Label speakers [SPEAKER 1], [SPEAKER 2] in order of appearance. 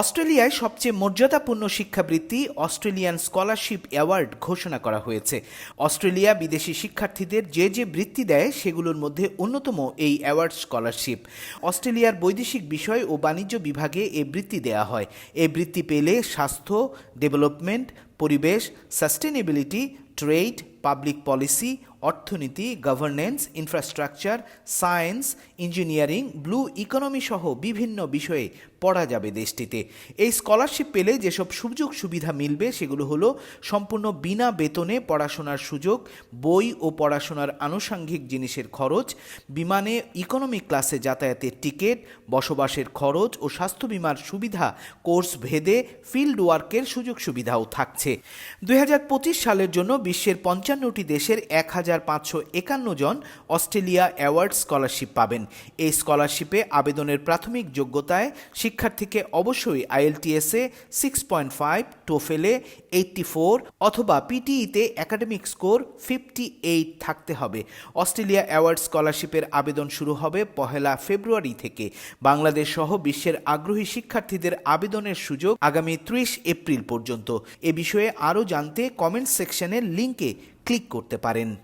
[SPEAKER 1] অস্ট্রেলিয়ায় সবচেয়ে মর্যাদাপূর্ণ শিক্ষাবৃত্তি অস্ট্রেলিয়ান স্কলারশিপ অ্যাওয়ার্ড ঘোষণা করা হয়েছে। অস্ট্রেলিয়া বিদেশি শিক্ষার্থীদের যে যে বৃত্তি দেয়, সেগুলোর মধ্যে অন্যতম এই অ্যাওয়ার্ড স্কলারশিপ। অস্ট্রেলিয়ার বৈদেশিক বিষয় ও বাণিজ্য বিভাগে এ বৃত্তি দেয়া হয়। এ বৃত্তি পেলে স্বাস্থ্য, ডেভেলপমেন্ট, পরিবেশ সাস্টেনেবিলিটি ট্রেড পাবলিক পলিসি অর্থনীতি governance infrastructure science engineering blue economy সহ বিভিন্ন বিষয়ে পড়া যাবে দেশটিতে। এই স্কলারশিপ পেলে যেসব সুযোগ সুবিধা মিলবে সেগুলো হলো সম্পূর্ণ বিনা বেতনে পড়াশোনার সুযোগ, বই ও পড়াশোনার আনুষাঙ্গিক জিনিসের খরচ, বিমানে ইকোনমি ক্লাসে যাতায়াতের টিকিট বসবাসের খরচ ও স্বাস্থ্য বিমার সুবিধা কোর্স ভেদে ফিল্ড ওয়ার্কের সুযোগ সুবিধাও থাকছে। দু হাজার পঁচিশ সালের জন্য বিশ্বের পঞ্চান্নটি দেশের এক হাজার পাঁচশো একান্ন জন অস্ট্রেলিয়া অ্যাওয়ার্ড স্কলারশিপ পাবেন। এই স্কলারশিপে আবেদনের প্রাথমিক যোগ্যতায় শিক্ষার্থীকে অবশ্যই আইএলটিএসে সিক্স পয়েন্ট ফাইভ, টোফেলে এইটটি ফোর অথবা পিটিইতে একাডেমিক স্কোর ফিফটি এইট থাকতে হবে। অস্ট্রেলিয়া অ্যাওয়ার্ড স্কলারশিপের আবেদন শুরু হবে পহেলা ফেব্রুয়ারি থেকে। বাংলাদেশ সহ বিশ্বের আগ্রহী শিক্ষার্থীদের আবেদনের সুযোগ আগামী ত্রিশ এপ্রিল পর্যন্ত। এ বিষয়ে আরও জানতে কমেন্ট সেকশনের লিঙ্কে ক্লিক করতে পারেন।